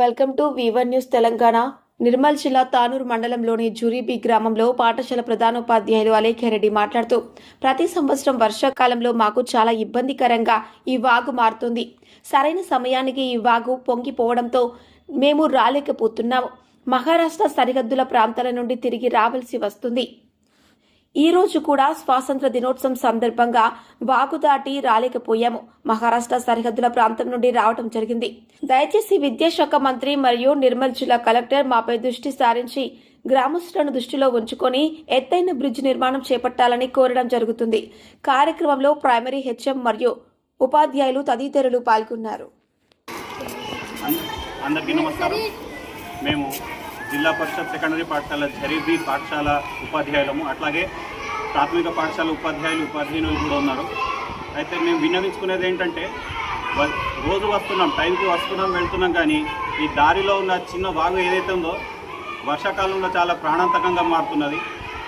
Welcome to వివన్ news Telangana. Nirmal జిల్లా తానూరు మండలంలోని జురీబి గ్రామంలో పాఠశాల ప్రధానోపాధ్యాయులు అలేఖ్యారెడ్డి మాట్లాడుతూ ప్రతి సంవత్సరం వర్షాకాలంలో మాకు చాలా ఇబ్బందికరంగా ఈ వాగు మారుతుంది. సరైన సమయానికి ఈ వాగు పొంగిపోవడంతో మేము రాలేకపోతున్నాము. మహారాష్ట్ర సరిహద్దుల ప్రాంతాల నుండి తిరిగి రావాల్సి వస్తుంది. ఈ రోజు కూడా స్వాతంత్ర దినోత్సవం సందర్భంగా వాగు దాటి రాలేకపోయాము. మహారాష్ట్ర సరిహద్దుల ప్రాంతం నుండి రావటం జరిగింది. దయచేసి విద్యాశాఖ మంత్రి మరియు నిర్మల్ జిల్లా కలెక్టర్ మాపై దృష్టి సారించి గ్రామస్తులను దృష్టిలో ఉంచుకొని ఎత్తైన బ్రిడ్జ్ నిర్మాణం చేపట్టాలని కోరడం జరుగుతుంది. కార్యక్రమంలో ప్రైమరీ హెచ్ఎం మరియు ఉపాధ్యాయులు తదితరులు పాల్గొన్నారు. అందరికీ నమస్కారం. మేము జిల్లా పరిషత్ సెకండరీ పాఠశాల జరీబీ పాఠశాల ఉపాధ్యాయులము. అట్లాగే ప్రాథమిక పాఠశాల ఉపాధ్యాయులు ఉపాధ్యాయులు కూడా ఉన్నారు. అయితే మేము విన్నవించుకునేది ఏంటంటే రోజు వస్తున్నాం టైంకి వస్తున్నాం వెళ్తున్నాం కానీ ఈ దారిలో ఉన్న చిన్న వాగు ఏదైతే ఉందో వర్షాకాలంలో చాలా ప్రాణాంతకంగా మారుతున్నది.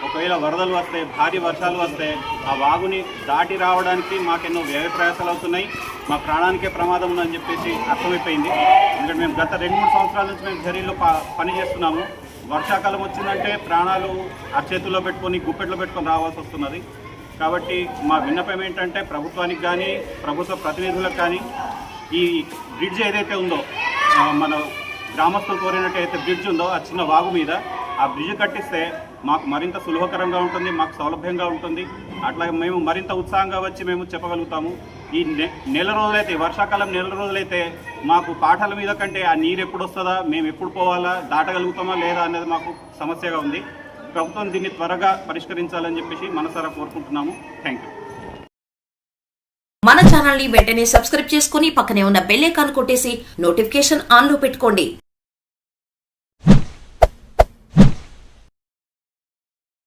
ఒకవేళ వరదలు వస్తే భారీ వర్షాలు వస్తే ఆ వాగుని దాటి రావడానికి మాకెన్నో వ్యయ ప్రయాసాలు అవుతున్నాయి. మా ప్రాణానికే ప్రమాదం ఉందని చెప్పేసి అర్థమైపోయింది. ఎందుకంటే మేము గత రెండు మూడు సంవత్సరాల నుంచి మేము జరీలో ప పని చేస్తున్నాము వర్షాకాలం వచ్చిందంటే ప్రాణాలు అరచేతుల్లో పెట్టుకొని గుప్పెట్లో పెట్టుకొని రావాల్సి వస్తున్నది. కాబట్టి మా విన్నపం ఏంటంటే ప్రభుత్వానికి కానీ ప్రభుత్వ ప్రతినిధులకు కానీ ఈ బ్రిడ్జ్ ఏదైతే ఉందో మన గ్రామస్తులు కోరినట్టు అయితే బ్రిడ్జ్ ఉందో ఆ చిన్న వాగు మీద ఆ బ్రిడ్జ్ కట్టిస్తే మాకు మరింత సులభకరంగా ఉంటుంది మాకు సౌలభ్యంగా ఉంటుంది. అట్లాగే మేము మరింత ఉత్సాహంగా వచ్చి మేము చెప్పగలుగుతాము. ఈ నె నెల రోజులైతే వర్షాకాలం నెల రోజులైతే మాకు పాఠాల మీద కంటే ఆ నీరు ఎప్పుడు వస్తుందా మేము ఎప్పుడు పోవాలా దాటగలుగుతామా లేదా అనేది మాకు సమస్యగా ఉంది. ప్రభుత్వం దీన్ని త్వరగా పరిష్కరించాలని చెప్పేసి మనసారా కోరుకుంటున్నాము. థ్యాంక్ యూ మన ఛానల్ని వెంటనే సబ్స్క్రైబ్ చేసుకుని పక్కనే ఉన్న బెల్ ఐకాన్ కొట్టేసి నోటిఫికేషన్ ఆన్లో పెట్టుకోండి.